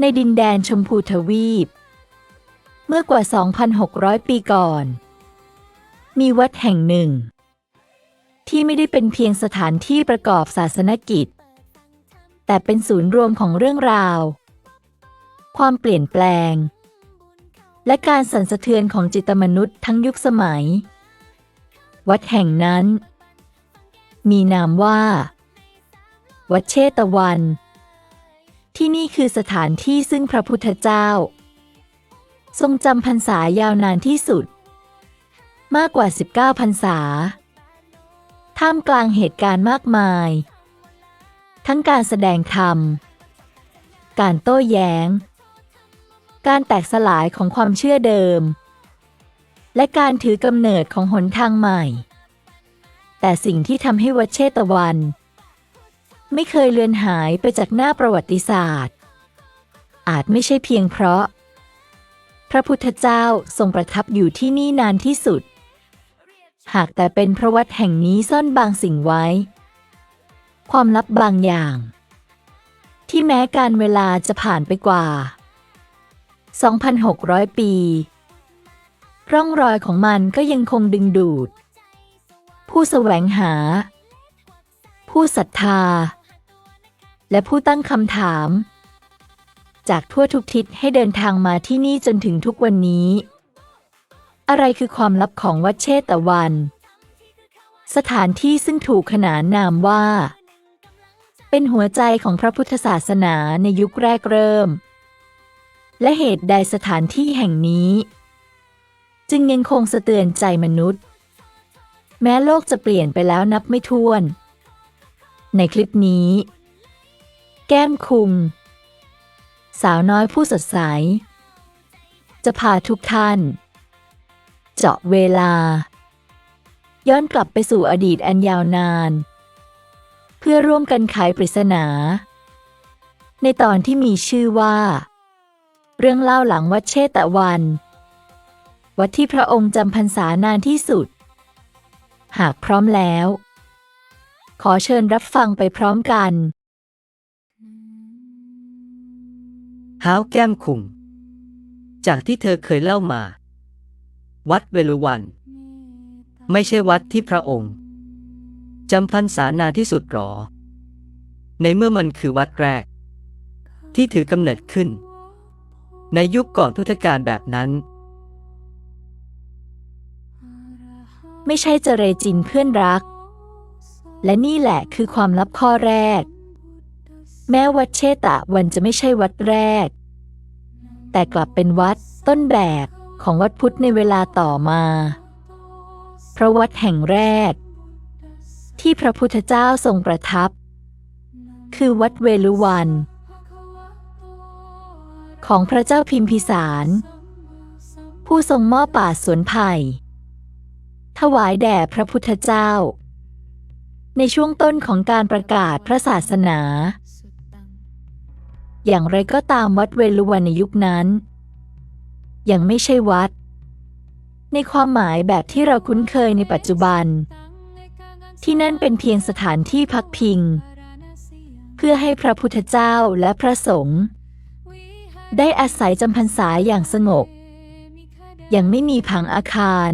ในดินแดนชมพูทวีป เมื่อกว่า 2,600 ปีก่อน มีวัดแห่งหนึ่ง ที่ไม่ได้เป็นเพียงสถานที่ประกอบศาสนกิจ แต่เป็นศูนย์รวมของเรื่องราว ความเปลี่ยนแปลง และการสั่นสะเทือนของจิตมนุษย์ทั้งยุคสมัย วัดแห่งนั้น มีนามว่า วัดเชตวัน ที่นี่คือสถานที่ซึ่งพระพุทธเจ้า ทรงจำพรรษายาวนานที่สุด มากกว่า 19พรรษา ท่ามกลางเหตุการณ์มากมาย ทั้งการแสดงธรรม การโต้แย้ง การแตกสลายของความเชื่อเดิม และการถือกำเนิดของหนทางใหม่ แต่สิ่งที่ทำให้วัดเชตวัน ไม่เคยเลือนหายไปจากหน้าประวัติศาสตร์ อาจไม่ใช่เพียงเพราะ พระพุทธเจ้าทรงประทับอยู่ที่นี่นานที่สุด หากแต่เป็นพระวัดแห่งนี้ซ่อนบางสิ่งไว้ ความลับบางอย่าง ที่แม้การเวลาจะผ่านไปกว่า 2,600 ปี ร่องรอยของมันก็ยังคงดึงดูด ผู้แสวงหา ผู้ศรัทธา และผู้ตั้งคำถาม จากทั่วทุกทิศให้เดินทางมาที่นี่จนถึงทุกวันนี้ อะไรคือความลับของวัดเชตวัน สถานที่ซึ่งถูกขนานนามว่า เป็นหัวใจของพระพุทธศาสนาในยุคแรกเริ่ม และเหตุใดสถานที่แห่งนี้ จึงยังคงสะเตือนใจมนุษย์ แม้โลกจะเปลี่ยนไปแล้วนับไม่ถ้วน ในคลิปนี้ แก้มคุงสาวน้อยผู้สดใส จะพาทุกท่าน เจาะเวลา ย้อนกลับไปสู่อดีตอันยาวนาน เพื่อร่วมกันไขปริศนา ในตอนที่มีชื่อว่า เรื่องเล่าหลังวัดเชตวัน วัดที่พระองค์จำพรรษานานที่สุด หากพร้อมแล้ว ขอเชิญรับฟังไปพร้อมกันฮ้าวแก้มคุงจากที่เธอเคยเล่ามา วัดเวลุวัน ไม่ใช่วัดที่พระองค์จำพรรษานานที่สุดหรอ ในเมื่อมันคือวัดแรก ที่ถือกำเนิดขึ้น ในยุคก่อนพุทธกาลแบบนั้น ไม่ใช่เจเรจินเพื่อนรัก และนี่แหละคือความลับข้อแรก แม้วัดเชตะวันจะไม่ใช่วัดแรก แต่กลับเป็นวัดต้นแบบของวัดพุทธในเวลาต่อมาเพราะวัดแห่งแรก ที่พระพุทธเจ้าทรงประทับ คือวัดเวลุวัน ของพระเจ้าพิมพิสาร ผู้ทรงมอบป่าสวนไผ่ถวายแด่พระพุทธเจ้า ในช่วงต้นของการประกาศพระศาสนา อย่างไรก็ตามวัดเวลุวันในยุคนั้น ยังไม่ใช่วัด ในความหมายแบบที่เราคุ้นเคยในปัจจุบัน ที่นั่นเป็นเพียงสถานที่พักพิง เพื่อให้พระพุทธเจ้าและพระสงฆ์ได้อาศัยจำพรรษาอย่างสงบ ยังไม่มีผังอาคาร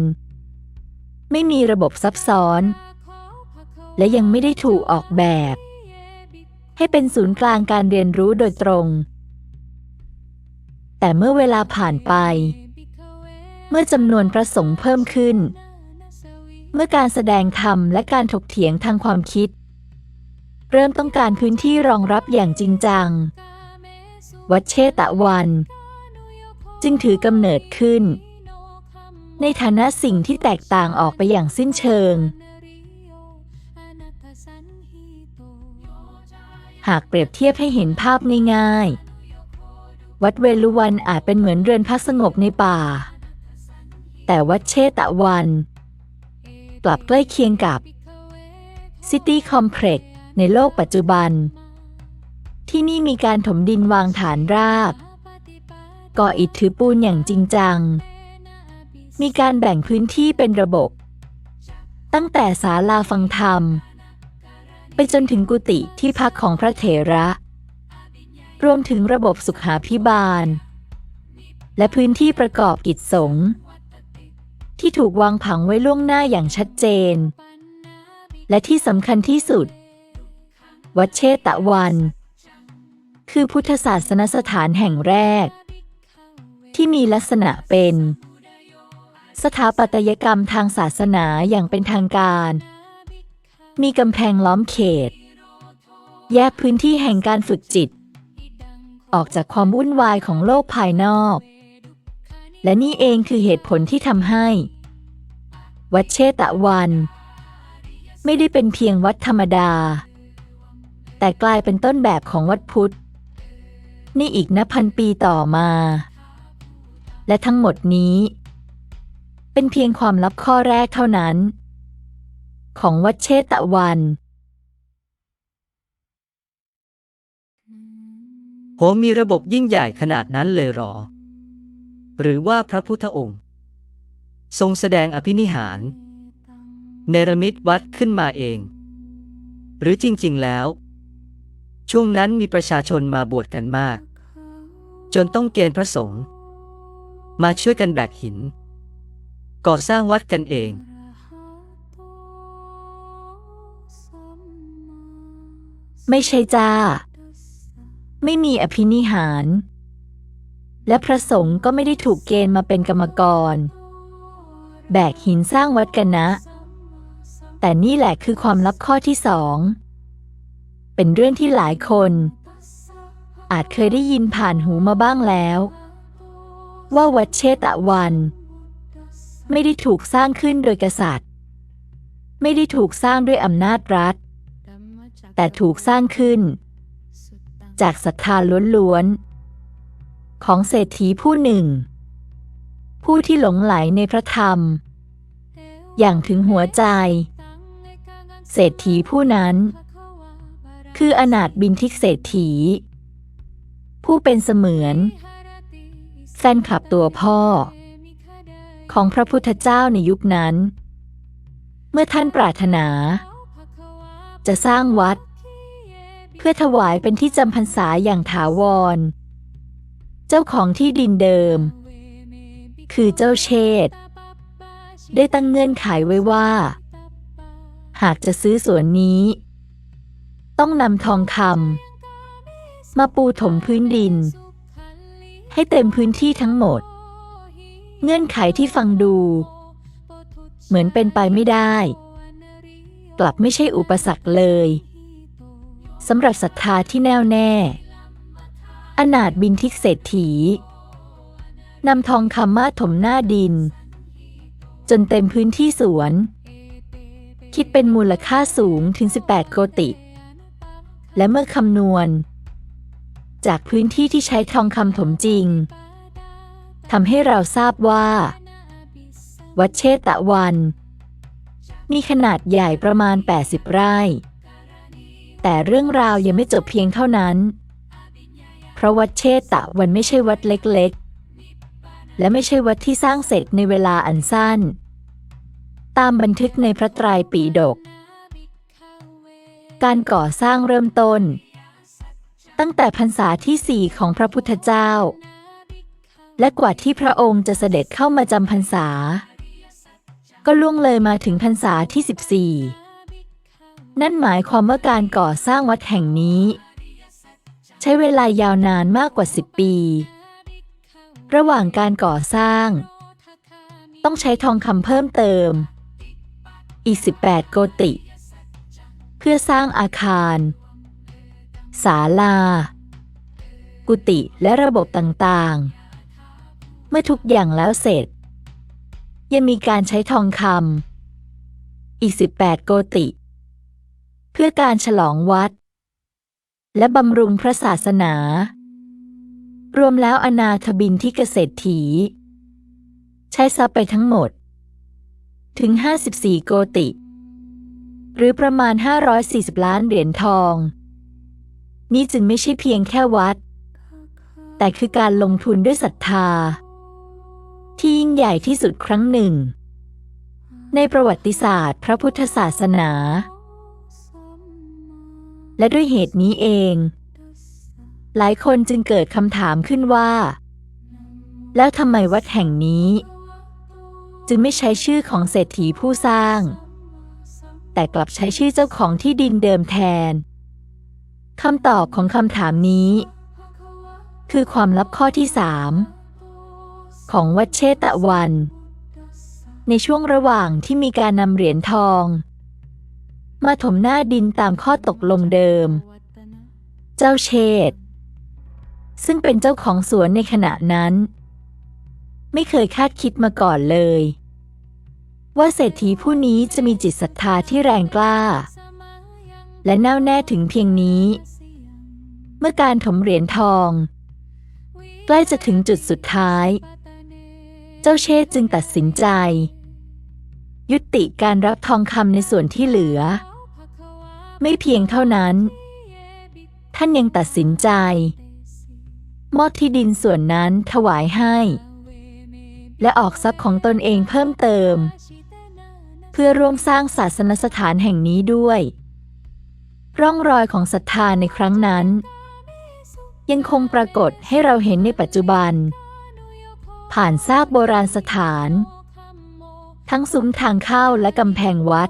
ไม่มีระบบซับซ้อน และยังไม่ได้ถูกออกแบบ ให้เป็นศูนย์กลางการเรียนรู้โดยตรง แต่เมื่อเวลาผ่านไป เมื่อจำนวนพระสงฆ์เพิ่มขึ้น เมื่อการแสดงธรรมและการถกเถียงทางความคิด เริ่มต้องการพื้นที่รองรับอย่างจริงจัง วัดเชตะวัน จึงถือกำเนิดขึ้น ในฐานะสิ่งที่แตกต่างออกไปอย่างสิ้นเชิง หากเปรียบเทียบให้เห็นภาพง่ายๆ วัดเวลุวันอาจเป็นเหมือนเรือนพักสงบในป่า แต่วัดเชตะวัน กลับใกล้เคียงกับซิตี้คอมเพล็กซ์ในโลกปัจจุบัน ที่นี่มีการถมดินวางฐานรากก่ออิฐถือปูนอย่างจริงจัง มีการแบ่งพื้นที่เป็นระบบ ตั้งแต่ศาลาฟังธรรม ไปจนถึงกุฏิที่พักของพระเถระ รวมถึงระบบสุขาพิบาล และพื้นที่ประกอบกิจสงฆ์ที่ถูกวางผังไว้ล่วงหน้าอย่างชัดเจน และที่สำคัญที่สุด วัดเชตะวัน คือพุทธศาสนสถานแห่งแรก ที่มีลักษณะเป็น สถาปัตยกรรมทางศาสนาอย่างเป็นทางการ มีกำแพงล้อมเขต แยกพื้นที่แห่งการฝึกจิต ออกจากความวุ่นวายของโลกภายนอก และนี่เองคือเหตุผลที่ทำให้ วัดเชตะวัน ไม่ได้เป็นเพียงวัดธรรมดา แต่กลายเป็นต้นแบบของวัดพุทธ นี่อีกนับพันปีต่อมา และทั้งหมดนี้ เป็นเพียงความลับข้อแรกเท่านั้น ของวัดเชตะวัน โหมีระบบยิ่งใหญ่ขนาดนั้นเลยหรอ หรือว่าพระพุทธองค์ ทรงแสดงอภินิหาร เนรมิตวัดขึ้นมาเอง หรือจริง ๆ แล้ว ช่วงนั้นมีประชาชนมาบวชกันมาก จนต้องเกณฑ์พระสงฆ์มาช่วยกันแบกหิน ก่อสร้างวัดกันเอง ไม่ใช่จ้า ไม่มีอภินิหาร และพระสงฆ์ก็ไม่ได้ถูกเกณฑ์มาเป็นกรรมกร แบกหินสร้างวัดกันนะ แต่นี่แหละคือความลับข้อที่สอง เป็นเรื่องที่หลายคน อาจเคยได้ยินผ่านหูมาบ้างแล้ว ว่าวัดเชตะวัน ไม่ได้ถูกสร้างขึ้นโดยกษัตริย์ ไม่ได้ถูกสร้างด้วยอำนาจรัฐ แต่ถูกสร้างขึ้น จากศรัทธาล้วนๆ ของเศรษฐีผู้หนึ่ง ผู้ที่หลงไหลในพระธรรม อย่างถึงหัวใจ เศรษฐีผู้นั้น คืออนาถบินทิกเศรษฐี ผู้เป็นเสมือน แฟนคลับตัวพ่อ ของพระพุทธเจ้าในยุคนั้น เมื่อท่านปรารถนา จะสร้างวัด เพื่อถวายเป็นที่จำพรรษาอย่างถาวร เจ้าของที่ดินเดิม คือเจ้าเชษได้ตั้งเงื่อนไขไว้ว่า หากจะซื้อสวนนี้ ต้องนำทองคำมาปูถมพื้นดิน ให้เต็มพื้นที่ทั้งหมด เงื่อนไขที่ฟังดู เหมือนเป็นไปไม่ได้ กลับไม่ใช่อุปสรรคเลยสำหรับศรัทธาที่แน่วแน่ อนาถบินทิกเศรษฐีนำทองคำมาถมหน้าดิน จนเต็มพื้นที่สวน คิดเป็นมูลค่าสูงถึง 18 โกติ และเมื่อคำนวณ จากพื้นที่ที่ใช้ทองคำถมจริงทำให้เราทราบว่า วัดเชตะวัน มีขนาดใหญ่ประมาณ 80 ไร่ แต่เรื่องราวยังไม่จบเพียงเท่านั้น เพราะวัดเชตะวันไม่ใช่วัดเล็กๆ และไม่ใช่วัดที่สร้างเสร็จในเวลาอันสั้น ตามบันทึกในพระไตรปิฎก การก่อสร้างเริ่มต้น ตั้งแต่พรรษาที่สี่ของพระพุทธเจ้า และกว่าที่พระองค์จะเสด็จเข้ามาจำพรรษา ก็ล่วงเลยมาถึงพรรษาที่ 14 นั่นหมายความว่าการก่อสร้างวัดแห่งนี้ ใช้เวลายาวนานมากกว่า 10 ปี ระหว่างการก่อสร้าง ต้องใช้ทองคำเพิ่มเติม อีก 18 โกติ เพื่อสร้างอาคาร ศาลา กุฏิและระบบต่างๆ เมื่อทุกอย่างแล้วเสร็จ ยังมีการใช้ทองคำอีก 18 โกติ เพื่อการฉลองวัด และบำรุงพระศาสนา รวมแล้วอนาถบินที่เกษตรถี ใช้ทรัพย์ไปทั้งหมด ถึง 54 โกติ หรือประมาณ 540 ล้านเหรียญทอง นี่จึงไม่ใช่เพียงแค่วัด แต่คือการลงทุนด้วยศรัทธา ที่ยิ่งใหญ่ที่สุดครั้งหนึ่ง ในประวัติศาสตร์พระพุทธศาสนา และด้วยเหตุนี้เอง หลายคนจึงเกิดคำถามขึ้นว่า แล้วทำไมวัดแห่งนี้ จึงไม่ใช้ชื่อของเศรษฐีผู้สร้าง แต่กลับใช้ชื่อเจ้าของที่ดินเดิมแทนคำตอบของคำถามนี้ คือความลับข้อที่สาม ของวัดเชตะวัน ในช่วงระหว่างที่มีการนำเหรียญทอง มาถมหน้าดินตามข้อตกลงเดิม เจ้าเชษฐ์ซึ่งเป็นเจ้าของสวนในขณะนั้น ไม่เคยคาดคิดมาก่อนเลย ว่าเศรษฐีผู้นี้จะมีจิตศรัทธาที่แรงกล้า และแน่วแน่ถึงเพียงนี้ เมื่อการถมเหรียญทอง ใกล้จะถึงจุดสุดท้าย เจ้าเชษจึงตัดสินใจ ยุติการรับทองคำในส่วนที่เหลือ ไม่เพียงเท่านั้น ท่านยังตัดสินใจ มอบที่ดินส่วนนั้นถวายให้ และออกทรัพย์ของตนเองเพิ่มเติม เพื่อร่วมสร้างศาสนสถานแห่งนี้ด้วย ร่องรอยของศรัทธาในครั้งนั้น ยังคงปรากฏให้เราเห็นในปัจจุบัน ผ่านซากโบราณสถาน ทั้งซุ้มทางเข้าและกำแพงวัด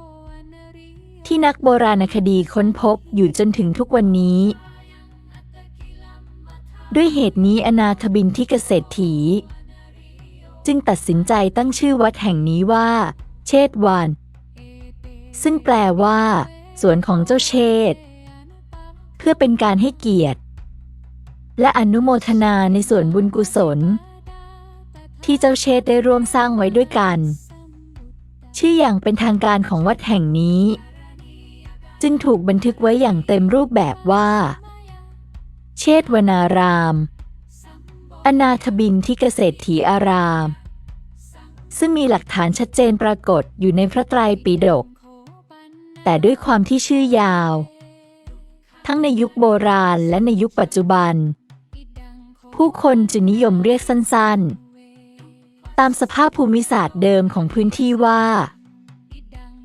ที่นักโบราณคดีค้นพบอยู่จนถึงทุกวันนี้ ด้วยเหตุนี้อนาถบินที่เกษตรถีจึงตัดสินใจตั้งชื่อวัดแห่งนี้ว่า เชษฐวัน ซึ่งแปลว่า สวนของเจ้าเชษฐ์เพื่อเป็นการให้เกียรติ และอนุโมทนาในส่วนบุญกุศล ที่เจ้าเชษได้ร่วมสร้างไว้ด้วยกัน ชื่ออย่างเป็นทางการของวัดแห่งนี้ จึงถูกบันทึกไว้อย่างเต็มรูปแบบว่า เชษวนาราม อนาถบินที่เกษตรถีอาราม ซึ่งมีหลักฐานชัดเจนปรากฏอยู่ในพระไตรปิฎกแต่ด้วยความที่ชื่อยาว ทั้งในยุคโบราณและในยุคปัจจุบัน ผู้คนจึงนิยมเรียกสั้นๆ ตามสภาพภูมิศาสตร์เดิมของพื้นที่ว่า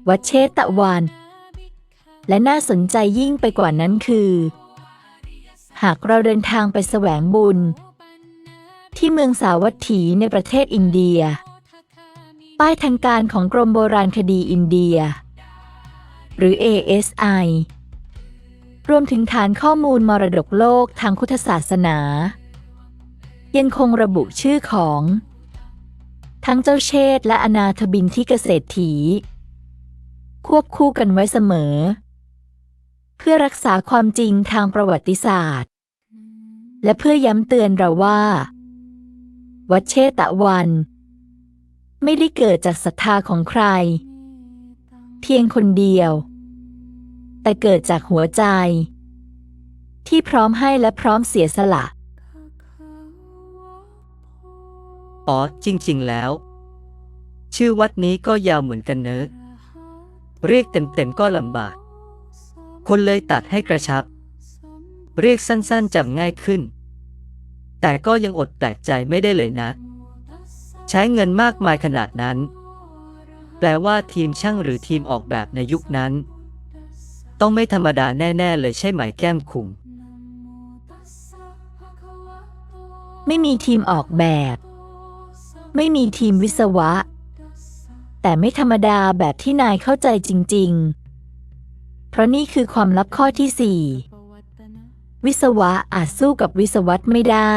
วัดเชตะวัน และน่าสนใจยิ่งไปกว่านั้นคือ หากเราเดินทางไปแสวงบุญ ที่เมืองสาวัตถีในประเทศอินเดีย ป้ายทางการของกรมโบราณคดีอินเดีย หรือ ASI รวมถึงฐานข้อมูลมรดกโลกทางพุทธศาสนา ยังคงระบุชื่อของ ทั้งเจ้าเชษและอนาถบินที่เกษตรถีควบคู่กันไว้เสมอ เพื่อรักษาความจริงทางประวัติศาสตร์ และเพื่อย้ำเตือนเราว่า วัดเชตะวัน ไม่ได้เกิดจากศรัทธาของใคร เพียงคนเดียว แต่เกิดจากหัวใจ ที่พร้อมให้และพร้อมเสียสละ อ๋อ จริง ๆ แล้ว ชื่อวัดนี้ก็ยาวเหมือนกันเนอะเรียกเต็ม ๆ ก็ลำบาก คนเลยตัดให้กระชับ เรียกสั้น ๆจำง่ายขึ้น แต่ก็ยังอดแปลกใจไม่ได้เลยนะ ใช้เงินมากมายขนาดนั้น แปลว่าทีมช่างหรือทีมออกแบบในยุคนั้น ต้องไม่ธรรมดาแน่ ๆ เลยใช่ไหมแก้มคุงไม่มีทีมออกแบบ ไม่มีทีมวิศวะ แต่ไม่ธรรมดาแบบที่นายเข้าใจจริง ๆ เพราะนี่คือความลับข้อที่สี่วิศวะอาจสู้กับวิศวัตไม่ได้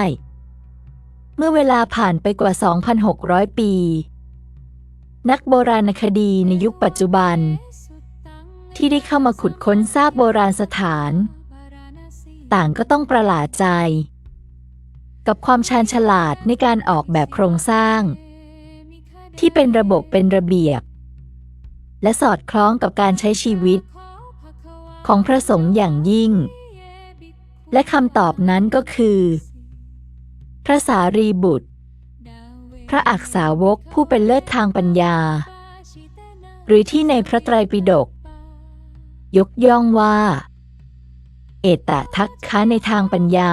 เมื่อเวลาผ่านไปกว่า 2,600 ปี นักโบราณคดีในยุคปัจจุบัน ที่ได้เข้ามาขุดค้นซากโบราณสถาน ต่างก็ต้องประหลาดใจ กับความชาญฉลาดในการออกแบบโครงสร้าง ที่เป็นระบบเป็นระเบียบ และสอดคล้องกับการใช้ชีวิต ของพระสงฆ์อย่างยิ่ง และคำตอบนั้นก็คือ พระสารีบุตร พระอักษาวกผู้เป็นเลิศทางปัญญา หรือที่ในพระไตรปิฎกยกย่องว่า เอตทัคคะในทางปัญญา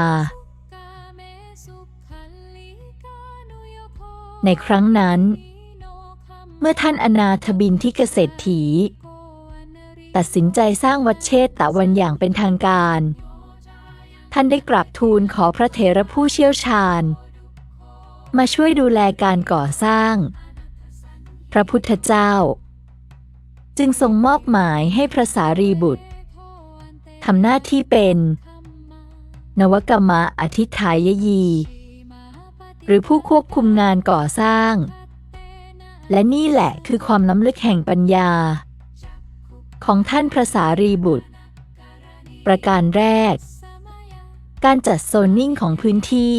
ในครั้งนั้น เมื่อท่านอนาถบินที่เกษตรถี ตัดสินใจสร้างวัดเชษตะวันอย่างเป็นทางการ ท่านได้กราบทูลขอพระเถระผู้เชี่ยวชาญ มาช่วยดูแลการก่อสร้าง พระพุทธเจ้า จึงทรงมอบหมายให้พระสารีบุตรทำหน้าที่เป็น นวกรรมะอธิษฐายยี หรือผู้ควบคุมงานก่อสร้าง และนี่แหละคือความล้ำลึกแห่งปัญญา ของท่านพระสารีบุตร ประการแรก การจัดโซนนิ่งของพื้นที่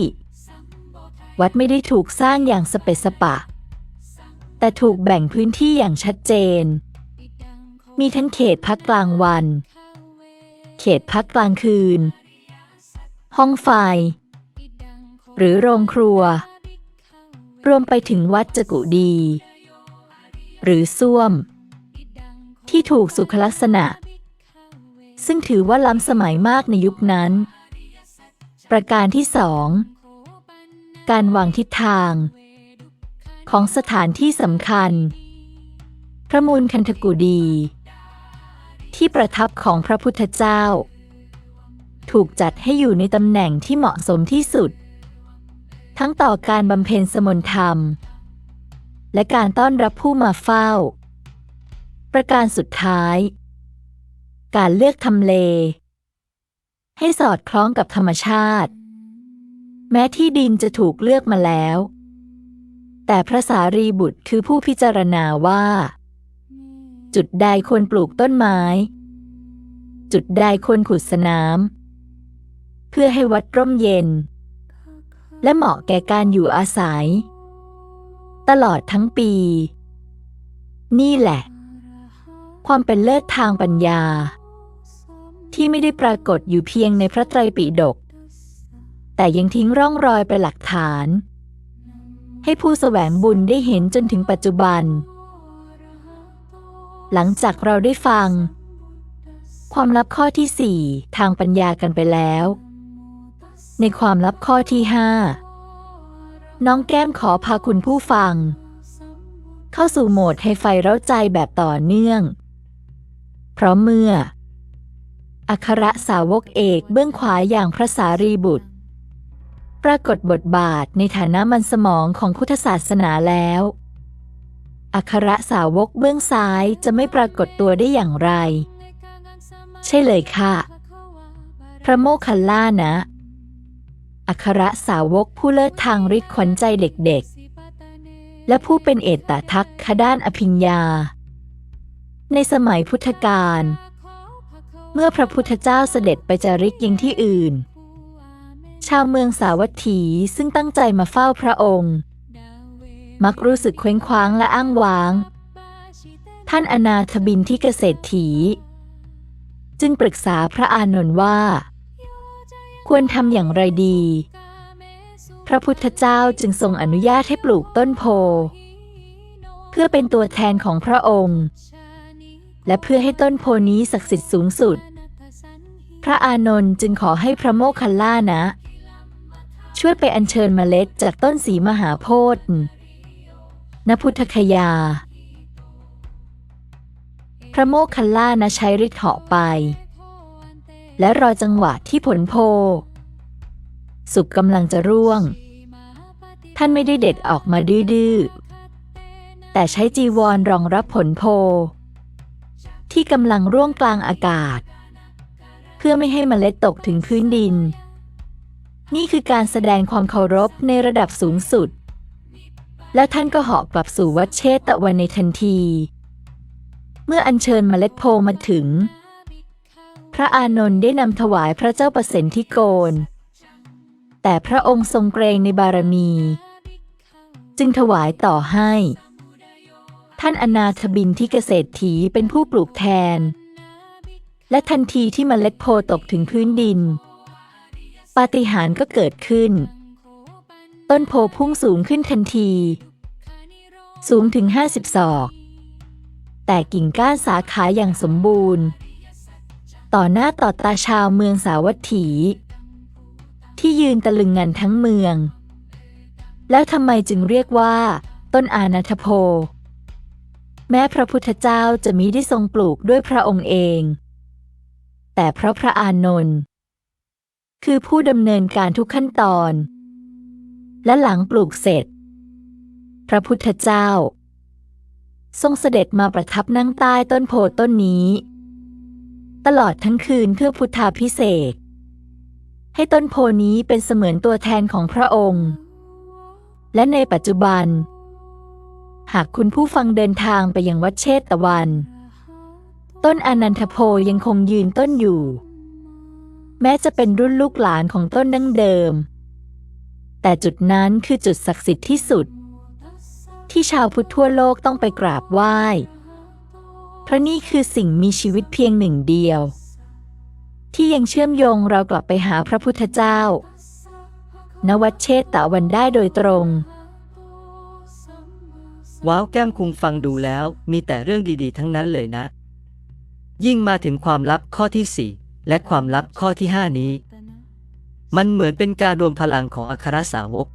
วัดไม่ได้ถูกสร้างอย่างสเปสปะ แต่ถูกแบ่งพื้นที่อย่างชัดเจน มีทั้งเขตพักกลางวัน เขตพักกลางคืน ห้องไฟ หรือโรงครัว รวมไปถึงวัดจกุดี หรือส้วม ที่ถูกสุขลักษณะ ซึ่งถือว่าล้ำสมัยมากในยุคนั้น ประการที่สองการวางทิศทาง ของสถานที่สำคัญ พระมูลคันธกุดี ที่ประทับของพระพุทธเจ้า ถูกจัดให้อยู่ในตำแหน่งที่เหมาะสมที่สุด ทั้งต่อการบำเพ็ญสมณธรรม และการต้อนรับผู้มาเฝ้า ประการสุดท้าย การเลือกทำเล ให้สอดคล้องกับธรรมชาติ แม้ที่ดินจะถูกเลือกมาแล้ว แต่พระสารีบุตรคือผู้พิจารณาว่า จุดใดควรปลูกต้นไม้ จุดใดควรขุดสนาม เพื่อให้วัดร่มเย็น และเหมาะแก่การอยู่อาศัย ตลอดทั้งปี นี่แหละ ความเป็นเลิศทางปัญญา ที่ไม่ได้ปรากฏอยู่เพียงในพระไตรปิฎกแต่ยังทิ้งร่องรอยเป็นหลักฐาน ให้ผู้แสวงบุญได้เห็นจนถึงปัจจุบัน หลังจากเราได้ฟัง ความลับข้อที่สี่ทางปัญญากันไปแล้ว ในความลับข้อที่ห้าน้องแก้มขอพาคุณผู้ฟัง เข้าสู่โหมดให้ไฟเร้าใจแบบต่อเนื่อง เพราะเมื่อ อัครสาวกเอกเบื้องขวาอย่างพระสารีบุตร ปรากฏบทบาทในฐานะมันสมองของพุทธศาสนาแล้ว อัครสาวกเบื้องซ้ายจะไม่ปรากฏตัวได้อย่างไร ใช่เลยค่ะ พระโมคคัลลานะ อัครสาวกผู้เลิศทางฤทธิ์ขวัญใจเด็กๆ และผู้เป็นเอตตาทักขด้านอภิญญา ในสมัยพุทธกาลเมื่อพระพุทธเจ้าเสด็จไปจาริกยังที่อื่น ชาวเมืองสาวัตถีซึ่งตั้งใจมาเฝ้าพระองค์ มักรู้สึกเคว้งคว้างและอ้างว้าง ท่านอนาถบินที่เกษตรถี จึงปรึกษาพระอานนท์ว่า ควรทำอย่างไรดี พระพุทธเจ้าจึงทรงอนุญาตให้ปลูกต้นโพ เพื่อเป็นตัวแทนของพระองค์ และเพื่อให้ต้นโพนี้ศักดิ์สิทธิ์สูงสุด พระอานนท์จึงขอให้พระโมคคัลลานะ ช่วยไปอัญเชิญเมล็ดจากต้นสีมหาโพธิ์ณพุทธคยา พระโมคคัลลานะใช้ฤทธิ์เหาะไป และรอจังหวะที่ผลโพ สุกกำลังจะร่วง ท่านไม่ได้เด็ดออกมาดื้อๆ แต่ใช้จีวรรองรับผลโพ ที่กำลังร่วงกลางอากาศ เพื่อไม่ให้เมล็ดตกถึงพื้นดิน นี่คือการแสดงความเคารพในระดับสูงสุด และท่านก็เหาะกลับสู่วัดเชตตะวันในทันที เมื่ออัญเชิญเมล็ดโพมาถึง ระอานนท์ได้นำถวายพระเจ้าประสิทธิโกน แต่พระองค์ทรงเกรงในบารมี จึงถวายต่อให้ ท่านอนาถบินที่เกษตรถีเป็นผู้ปลูกแทน และทันทีที่เมล็ดโพตกถึงพื้นดิน ปาฏิหาริย์ก็เกิดขึ้น ต้นโพพุ่งสูงขึ้นทันที สูงถึงห้าสิบศอก แต่กิ่งก้านสาขาอย่างสมบูรณ์ ต่อหน้าต่อตาชาวเมืองสาวัตถี ที่ยืนตะลึงงันทั้งเมือง แล้วทำไมจึงเรียกว่า ต้นอานัทโพ แม้พระพุทธเจ้าจะมิได้ทรงปลูกด้วยพระองค์เอง แต่เพราะพระอานนท์คือผู้ดำเนินการทุกขั้นตอน และหลังปลูกเสร็จ พระพุทธเจ้า ทรงเสด็จมาประทับนั่งใต้ต้นโพต้นนี้ ตลอดทั้งคืนเพื่อพุทธาพิเศษ ให้ต้นโพนี้เป็นเสมือนตัวแทนของพระองค์ และในปัจจุบัน หากคุณผู้ฟังเดินทางไปยังวัดเชตตะวัน ต้นอนันทโพยังคงยืนต้นอยู่ แม้จะเป็นรุ่นลูกหลานของต้นดั้งเดิม แต่จุดนั้นคือจุดศักดิ์สิทธิ์ที่สุด ที่ชาวพุทธทั่วโลกต้องไปกราบไหว้ เพราะนี่คือสิ่งมีชีวิตเพียงหนึ่งเดียว ที่ยังเชื่อมโยงเรากลับไปหาพระพุทธเจ้าณวัดเชตตะวันได้โดยตรง ว้าวแก้มคุงฟังดูแล้วมีแต่เรื่องดีๆ ทั้งนั้นเลยนะ ยิ่งมาถึงความลับข้อที่ 4 และความลับข้อที่ 5 นี้ มันเหมือนเป็นการรวมพลังของอัครสาวก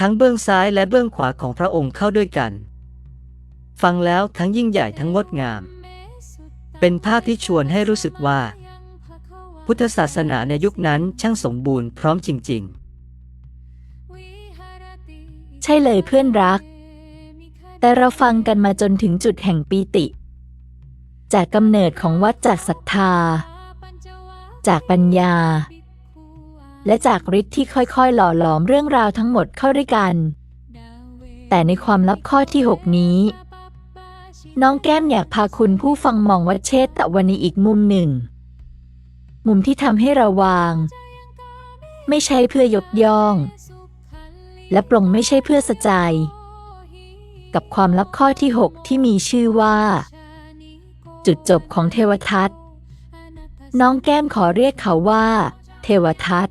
ทั้งเบื้องซ้ายและเบื้องขวาของพระองค์เข้าด้วยกัน ฟังแล้วทั้งยิ่งใหญ่ทั้งงดงาม เป็นภาพที่ชวนให้รู้สึกว่า พุทธศาสนาในยุคนั้นช่างสมบูรณ์พร้อมจริง ๆ ใช่เลยเพื่อนรัก แต่เราฟังกันมาจนถึงจุดแห่งปีติ จากกำเนิดของวัดจากศรัทธา จากปัญญา และจากฤทธิ์ที่ค่อยๆ หล่อหลอมเรื่องราวทั้งหมดเข้าด้วยกัน แต่ในความลับข้อที่ 6 นี้ น้องแก้มอยากพาคุณผู้ฟังมองวัดเชตตะวันในอีกมุมหนึ่ง มุมที่ทำให้เราวาง ไม่ใช่เพื่อยกย่อง และปลงไม่ใช่เพื่อสะใจ กับความลับข้อที่ 6 ที่มีชื่อว่า จุดจบของเทวทัตน้องแก้มขอเรียกเขาว่า เทวทัต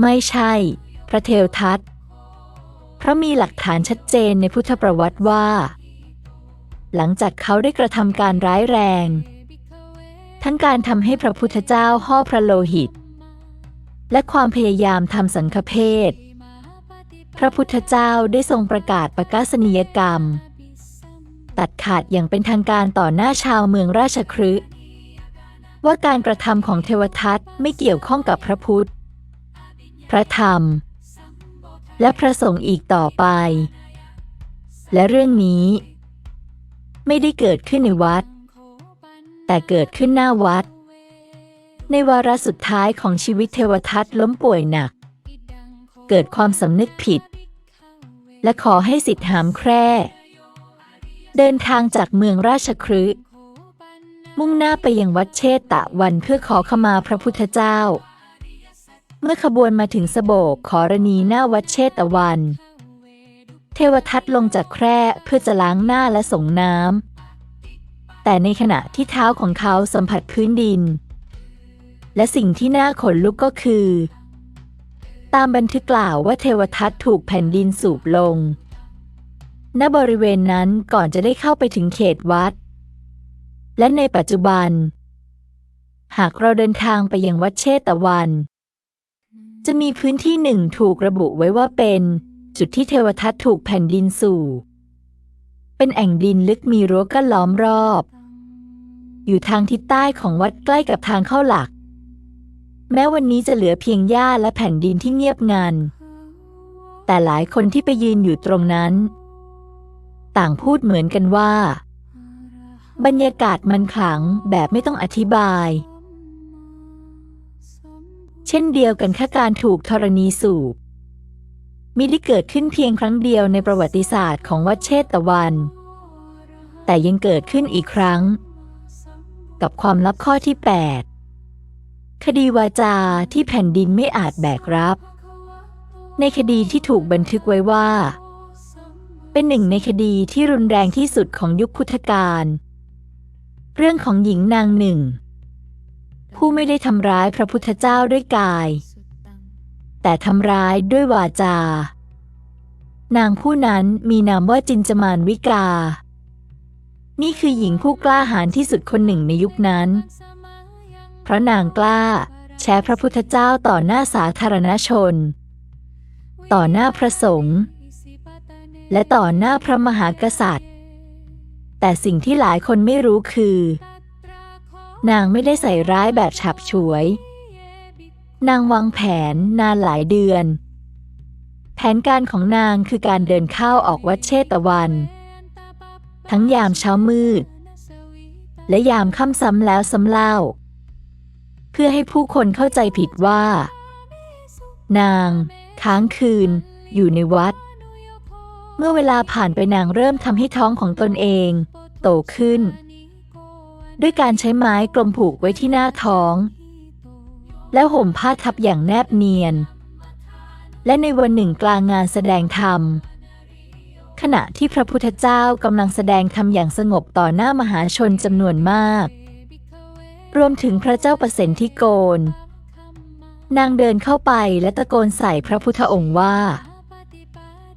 ไม่ใช่ พระเทวทัตเพราะมีหลักฐานชัดเจนในพุทธประวัติว่า หลังจากเขาได้กระทำการร้ายแรง ทั้งการทำให้พระพุทธเจ้าห่อพระโลหิต และความพยายามทำสังฆเพศ พระพุทธเจ้าได้ทรงประกาศประกาศนียกรรม ตัดขาดอย่างเป็นทางการต่อหน้าชาวเมืองราชคฤห์ว่าการกระทำของเทวทัตไม่เกี่ยวข้องกับพระพุทธ พระธรรม และพระสงฆ์อีกต่อไป และเรื่องนี้ ไม่ได้เกิดขึ้นในวัด แต่เกิดขึ้นหน้าวัด ในวาระสุดท้ายของชีวิตเทวทัตล้มป่วยหนัก เกิดความสำนึกผิด และขอให้สิทธิหามแคร่ เดินทางจากเมืองราชคฤห์มุ่งหน้าไปยังวัดเชตตะวันเพื่อขอขมาพระพุทธเจ้า เมื่อขบวนมาถึงสโบกขอรณีหน้าวัดเชตตะวัน เทวทัตลงจากแคร่เพื่อจะล้างหน้าและส่งน้ำ แต่ในขณะที่เท้าของเขาสัมผัสพื้นดิน และสิ่งที่น่าขนลุกก็คือ ตามบันทึกกล่าวว่าเทวทัตถูกแผ่นดินสูบลง ณ บริเวณนั้นก่อนจะได้เข้าไปถึงเขตวัด และในปัจจุบัน หากเราเดินทางไปยังวัดเชตวัน จะมีพื้นที่หนึ่งถูกระบุไว้ว่าเป็น จุดที่เทวทัตถูกแผ่นดินสู่ เป็นแอ่งดินลึกมีรั้วกั้นล้อมรอบ อยู่ทางทิศใต้ของวัดใกล้กับทางเข้าหลัก แม้วันนี้จะเหลือเพียงหญ้าและแผ่นดินที่เงียบงัน แต่หลายคนที่ไปยืนอยู่ตรงนั้น ต่างพูดเหมือนกันว่า บรรยากาศมันขลังแบบไม่ต้องอธิบายเช่นเดียวกันค่าการถูกธรณีสูบ มิได้เกิดขึ้นเพียงครั้งเดียวในประวัติศาสตร์ของวัดเชตตะวัน แต่ยังเกิดขึ้นอีกครั้ง กับความลับข้อที่ 8 คดีวาจาที่แผ่นดินไม่อาจแบกรับ ในคดีที่ถูกบันทึกไว้ว่า เป็นหนึ่งในคดีที่รุนแรงที่สุดของยุคพุทธกาลเรื่องของหญิงนางหนึ่ง ผู้ไม่ได้ทำร้ายพระพุทธเจ้าด้วยกาย แต่ทำร้ายด้วยวาจา นางผู้นั้นมีนามว่าจินจมานวิกา นี่คือหญิงผู้กล้าหาญที่สุดคนหนึ่งในยุคนั้นเพราะนางกล้าแชร์พระพุทธเจ้าต่อหน้าสาธารณชน ต่อหน้าพระสงฆ์และต่อหน้าพระมหากษัตริย์ แต่สิ่งที่หลายคนไม่รู้คือ นางไม่ได้ใส่ร้ายแบบฉับฉวย นางวางแผนนานหลายเดือน แผนการของนางคือการเดินเข้าออกวัดเชตวัน ทั้งยามเช้ามืด และยามค่ำซ้ำแล้วซ้ำเล่า เพื่อให้ผู้คนเข้าใจผิดว่า นางค้างคืนอยู่ในวัด เมื่อเวลาผ่านไปนางเริ่มทำให้ท้องของตนเอง โตขึ้น ด้วยการใช้ไม้กลมผูกไว้ที่หน้าท้อง แล้วห่มผ้าทับอย่างแนบเนียน และในวันหนึ่งกลางงานแสดงธรรม ขณะที่พระพุทธเจ้ากำลังแสดงธรรมอย่างสงบต่อหน้ามหาชนจำนวนมาก รวมถึงพระเจ้าประเสนที่โกน นางเดินเข้าไปและตะโกนใส่พระพุทธองค์ว่า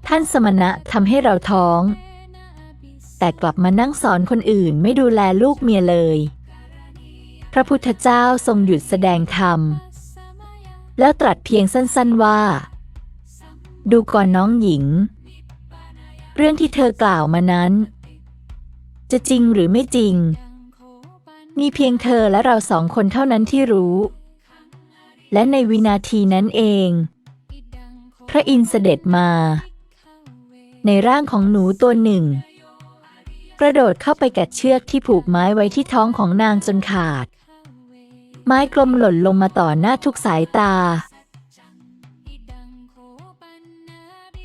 ท่านสมณะทำให้เราท้อง แต่กลับมานั่งสอนคนอื่นไม่ดูแลลูกเมียเลย พระพุทธเจ้าทรงหยุดแสดงธรรม แล้วตรัสเพียงสั้นๆว่า ดูก่อนน้องหญิง เรื่องที่เธอกล่าวมานั้น จะจริงหรือไม่จริง มีเพียงเธอและเราสองคนเท่านั้นที่รู้ และในวินาทีนั้นเอง พระอินทร์เสด็จมา ในร่างของหนูตัวหนึ่งกระโดดเข้าไปกัดเชือกที่ผูกไม้ไว้ที่ท้องของนางจนขาด ไม้กลมหล่นลงมาต่อหน้าทุกสายตา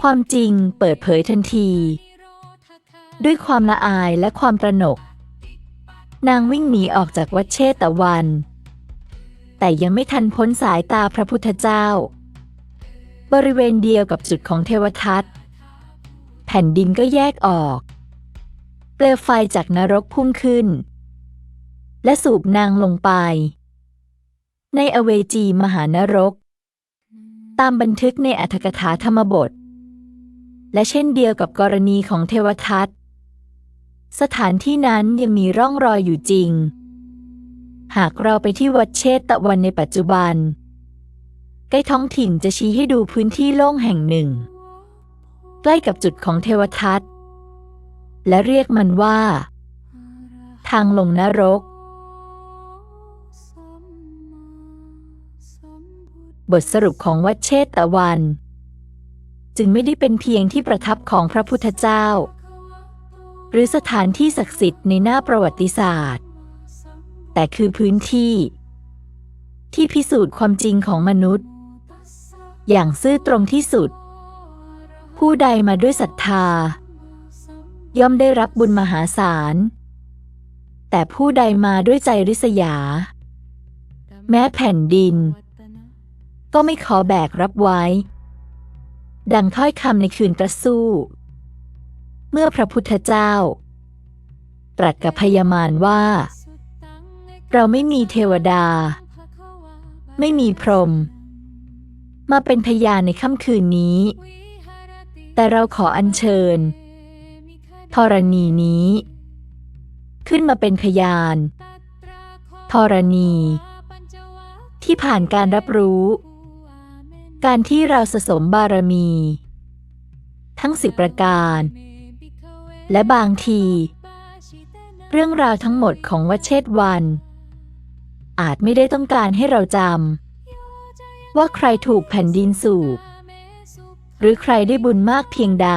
ความจริงเปิดเผยทันที ด้วยความละอายและความตระหนก นางวิ่งหนีออกจากวัดเชตวัน แต่ยังไม่ทันพ้นสายตาพระพุทธเจ้า บริเวณเดียวกับจุดของเทวทัตแผ่นดินก็แยกออก เปลวไฟจากนรกพุ่งขึ้น และสูบนางลงไป ในอเวจีมหานรก ตามบันทึกในอัตถกถาธรรมบท และเช่นเดียวกับกรณีของเทวทัตสถานที่นั้นยังมีร่องรอยอยู่จริง หากเราไปที่วัดเชตตะวันในปัจจุบัน ใกล้ท้องถิ่นจะชี้ให้ดูพื้นที่โล่งแห่งหนึ่ง ใกล้กับจุดของเทวทัตและเรียกมันว่า ทางลงนรก บทสรุปของวัดเชตตะวัน จึงไม่ได้เป็นเพียงที่ประทับของพระพุทธเจ้า หรือสถานที่ศักดิ์สิทธิ์ในหน้าประวัติศาสตร์ แต่คือพื้นที่ ที่พิสูจน์ความจริงของมนุษย์ อย่างซื่อตรงที่สุด ผู้ใดมาด้วยศรัทธา ย่อมได้รับบุญมหาศาล แต่ผู้ใดมาด้วยใจริษยา แม้แผ่นดิน ก็ไม่ขอแบกรับไว้ ดังถ้อยคำในคืนตรัสสู้ เมื่อพระพุทธเจ้า ตรัสกับพยามารว่า เราไม่มีเทวดา ไม่มีพรหมมาเป็นพยานในค่ำคืนนี้ แต่เราขออัญเชิญธรณีนี้ ขึ้นมาเป็นพยานธรณี ที่ผ่านการรับรู้ การที่เราสะสมบารมี ทั้งสิบประการ และบางที เรื่องราวทั้งหมดของวัดเชตวัน อาจไม่ได้ต้องการให้เราจำว่าใครถูกแผ่นดินสูบ หรือใครได้บุญมากเพียงใด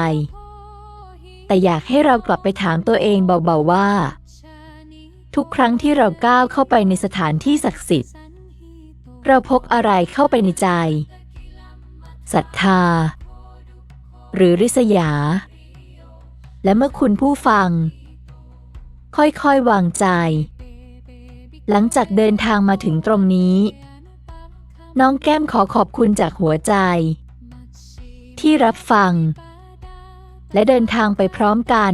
แต่อยากให้เรากลับไปถามตัวเองเบาๆว่า ทุกครั้งที่เราก้าวเข้าไปในสถานที่ศักดิ์สิทธิ์ เราพกอะไรเข้าไปในใจ ศรัทธา หรือริษยา และเมื่อคุณผู้ฟัง ค่อยๆวางใจ หลังจากเดินทางมาถึงตรงนี้ น้องแก้มขอขอบคุณจากหัวใจ ที่รับฟัง และเดินทางไปพร้อมกัน